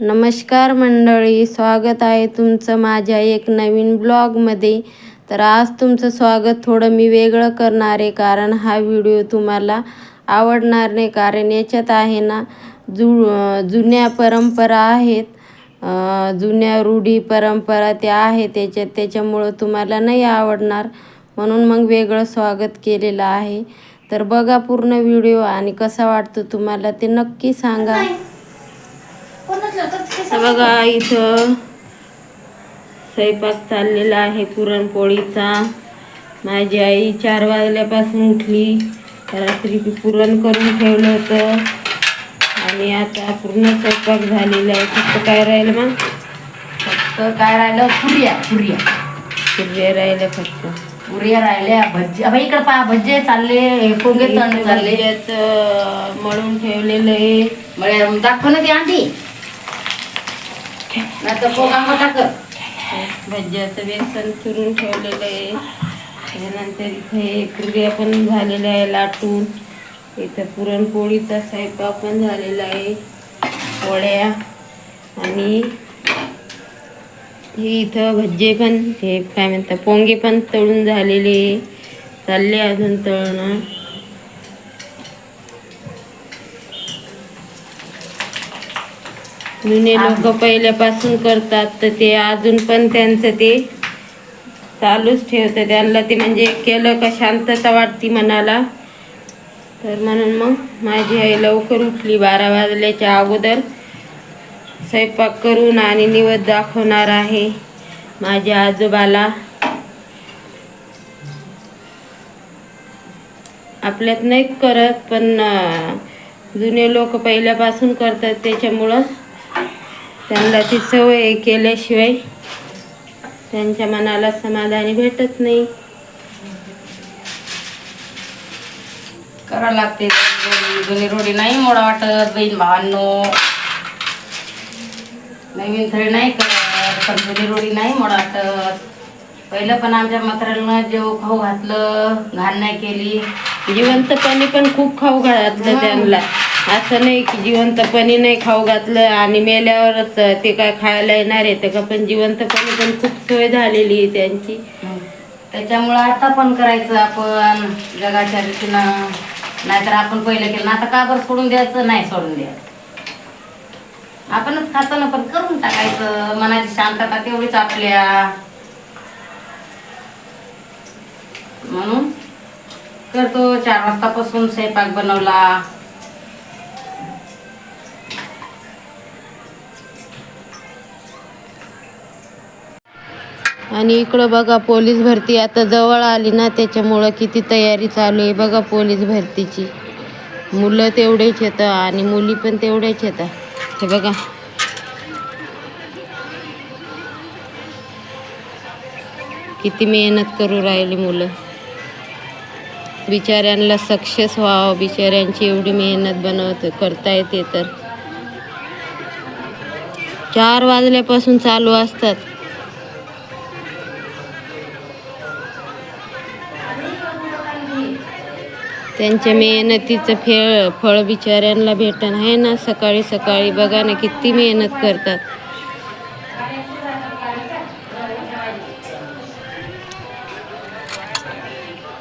नमस्कार मंडळी स्वागत आहे तुमचं माझ्या एक नवीन ब्लॉगमध्ये. तर आज तुमचं स्वागत थोडं मी वेगळं करणार आहे कारण हा व्हिडिओ तुम्हाला आवडणार नाही कारण याच्यात आहे ना जु जुन्या परंपरा आहेत. जुन्या रूढी परंपरा त्या आहेत त्याच्यात त्याच्यामुळं तुम्हाला नाही आवडणार म्हणून मग वेगळं स्वागत केलेलं आहे. तर बघा पूर्ण व्हिडिओ आणि कसा वाटतो तुम्हाला ते नक्की सांगा. तर बघा इथं स्वयंपाक चाललेला आहे पुरणपोळीचा. माझी आई चार वाजल्यापासून उठली. रात्री ती पुरण करून ठेवलं होतं. आणि आता पूर्ण स्वयंपाक झालेला आहे. फक्त काय राहिलं मग? फक्त काय राहिलं? पुऱ्या पुऱ्या. पुरे राहिलं फक्त. पुऱ्या राहिल्या भज्जे. अबे इकडे पहा भज्जे चालले पोंगे तळणे चालले. मळून ठेवलेलं आहे. मग दाखव ना ती आंटी. नाही तर पोगांग टाकत भज्याचं बेसन चुरून ठेवलेलं आहे. त्यानंतर इथे पुऱ्या पण झालेल्या आहे लाटून. इथं पुरणपोळीचा स्वयंपाक पण झालेला आहे. पोळ्या आणि हे इथं भज्जे पण हे काय म्हणतात पोंगे पण तळून झालेले. चालले अजून तळणं. जुने लोक पहिल्यापासून करतात तर ते अजून पण त्यांचं ते चालूच ठेवतं. त्यांना ते म्हणजे केलं का शांतता वाटती मनाला. तर म्हणून मग माझी आई लवकर उठली बारा वाजल्याच्या अगोदर. स्वयंपाक करून आणि निवद दाखवणार आहे माझ्या आजोबाला. आपल्यात नाहीत करत पण जुने लोक पहिल्यापासून करतात त्याच्यामुळं त्यांना ती सवय केल्याशिवाय त्यांच्या मनाला समाधानी भेटत नाही. करावं लागते. जुनी रोडी नाही मोडा वाटत बहीण भावांनो. नवीन थळी नाही करत पण जुनी रोडी नाही मोडा वाटत. पहिलं पण आमच्या म्हाताऱ्यानं जेव खाऊ घातलं घाण नाही केली. जिवंतपणी पण खूप खाऊ घातलं त्यांना. असं नाही की जिवंतपणी नाही खाऊ घातलं आणि मेल्यावरच ते काय खायला येणार आहे. का पण जिवंतपणी पण खूप सोय झालेली आहे त्यांची. त्याच्यामुळं आता पण करायचं आपण जगाच्या रीतीनं. नाहीतर आपण पहिलं केलं. ना आता का बरं सोडून द्यायचं? नाही सोडून द्यायचं. आपणच खातो ना पण करून टाकायचं. मनाची शांतता तेवढीच आपल्या. म्हणून करतो. चार वाजतापासून स्वयंपाक बनवला. आणि इकडं बघा पोलीस भरती आता जवळ आली ना त्याच्यामुळं किती तयारी चालू आहे बघा पोलीस भरतीची. मुलं तेवढेच येतं आणि मुली पण तेवढ्याच येतात हे बघा. किती मेहनत करू राहिली मुलं. बिचाऱ्यांना सक्सेस व्हावं बिचाऱ्यांची एवढी मेहनत बनवत करता येते तर. चार वाजल्यापासून चालू असतात. त्यांच्या मेहनतीचं फेळ फळ बिचाऱ्यांना भेटणं आहे ना सकाळी सकाळी बघा ना किती मेहनत करतात.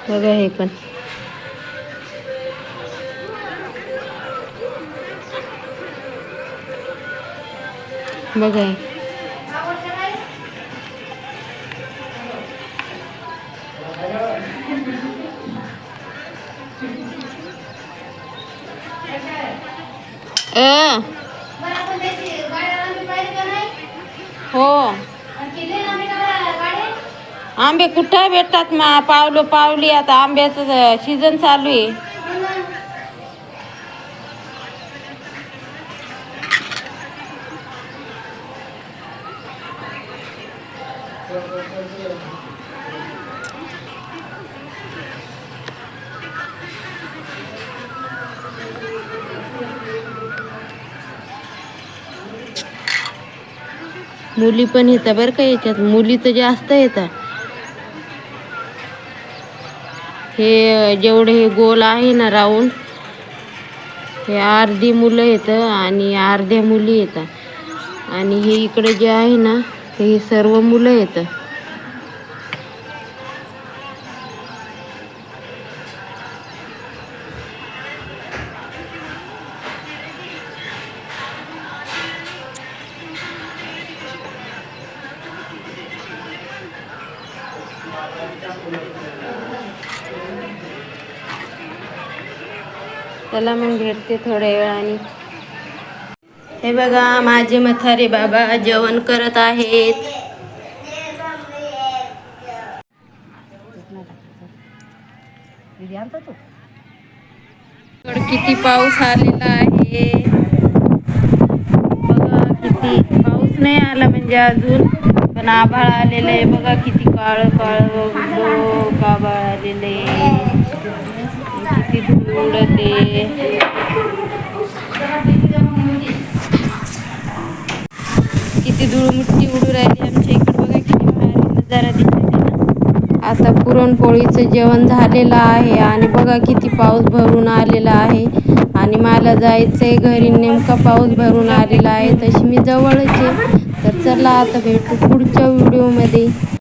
बघा हे पण. बघा हे. अ हो आंबे कुठं भेटतात मा? पावलो पावली आता आंब्याचं सीझन चालू आहे. मुली पण येतात बरं का याच्यात. मुली तर जास्त येतात. हे जेवढे हे गोल आहे ना राऊंड हे अर्धी मुलं येतं आणि अर्ध्या मुली येतात. आणि हे इकडे जे आहे ना हे सर्व मुलं येतं त्याला मग भेटते थोड्या वेळाने. हे बघा माझे मथारे बाबा जेवण करत आहेत. किती पाऊस आलेला आहे. बघा किती पाऊस नाही आला म्हणजे अजून पण आभाळ आलेलं आहे. बघा किती काळ काळ काबाळलेले किती धूळ उडते किती धूळ उडू राहिली आमच्या इकडे बघा किती भारी नजारा दिसते आता पुरणपोळीचं जेवण झालेलं आहे आणि बघा किती पाऊस भरून आलेला आहे. आणि मला जायचंय घरी नेमका पाऊस भरून आलेला आहे. तशी मी जवळच आहे. तर चला आता भेटू पुढच्या व्हिडिओमध्ये.